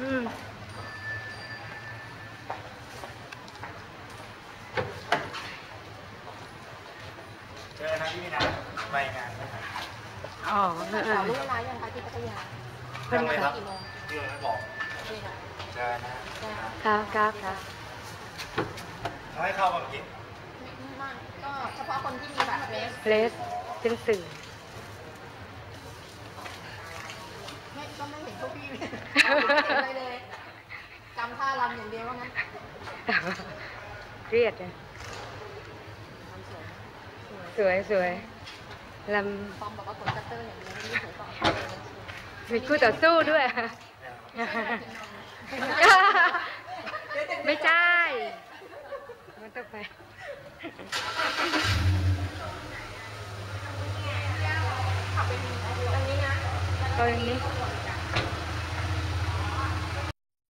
อืจอนะพี่นะไปงานนะครับอ๋อเออเออ ลูกร้านยังไปที่พัทยาเป็นไงครับเรื่องไม่บอกนี่ค่ะเจอนะครับครับครับทำให้เข้ามาเมื่อกี้ไม่ไม่ก็เฉพาะคนที่มีแบบตรเลสเลสเป็นสื่อ ก็ไม่เห็นพวกพี่ไม่เห็นอะไรเลยจำท่ารำอย่างเดียวว่างั้นเครียดเลยทำสวยนะสวยสวยสวยลปอมบอกว่ากดคัตเตอร์อย่างเดียวไม่ได้สวยต่อำมีคู่ต่อสู้ด้วย ไม่ใช่ มันต้องไปขับไปอันนี้นะตอนนี้เ